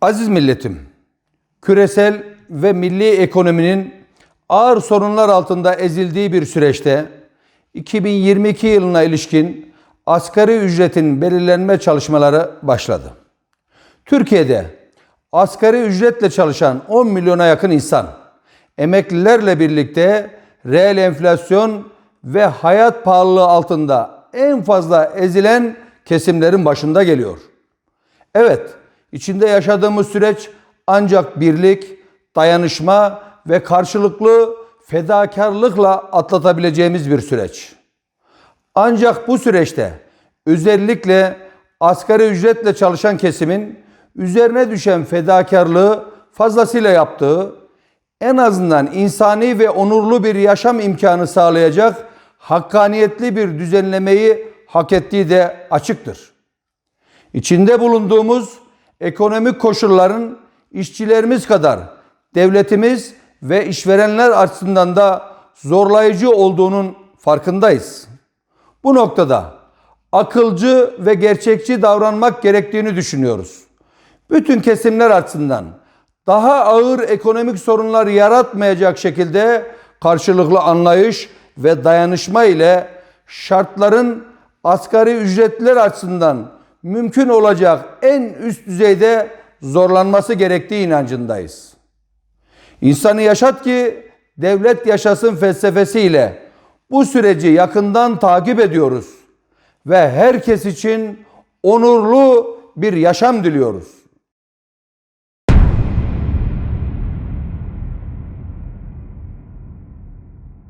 Aziz milletim, küresel ve milli ekonominin ağır sorunlar altında ezildiği bir süreçte 2022 yılına ilişkin asgari ücretin belirlenme çalışmaları başladı. Türkiye'de asgari ücretle çalışan 10 milyona yakın insan emeklilerle birlikte reel enflasyon ve hayat pahalılığı altında en fazla ezilen kesimlerin başında geliyor. Evet, içinde yaşadığımız süreç ancak birlik, dayanışma ve karşılıklı fedakarlıkla atlatabileceğimiz bir süreç. Ancak bu süreçte özellikle asgari ücretle çalışan kesimin üzerine düşen fedakarlığı fazlasıyla yaptığı, en azından insani ve onurlu bir yaşam imkanı sağlayacak hakkaniyetli bir düzenlemeyi hak ettiği de açıktır. İçinde bulunduğumuz ekonomik koşulların işçilerimiz kadar devletimiz ve işverenler açısından da zorlayıcı olduğunun farkındayız. Bu noktada akılcı ve gerçekçi davranmak gerektiğini düşünüyoruz. Bütün kesimler açısından daha ağır ekonomik sorunlar yaratmayacak şekilde karşılıklı anlayış ve dayanışma ile şartların asgari ücretler açısından mümkün olacak en üst düzeyde zorlanması gerektiği inancındayız. İnsanı yaşat ki devlet yaşasın felsefesiyle bu süreci yakından takip ediyoruz ve herkes için onurlu bir yaşam diliyoruz.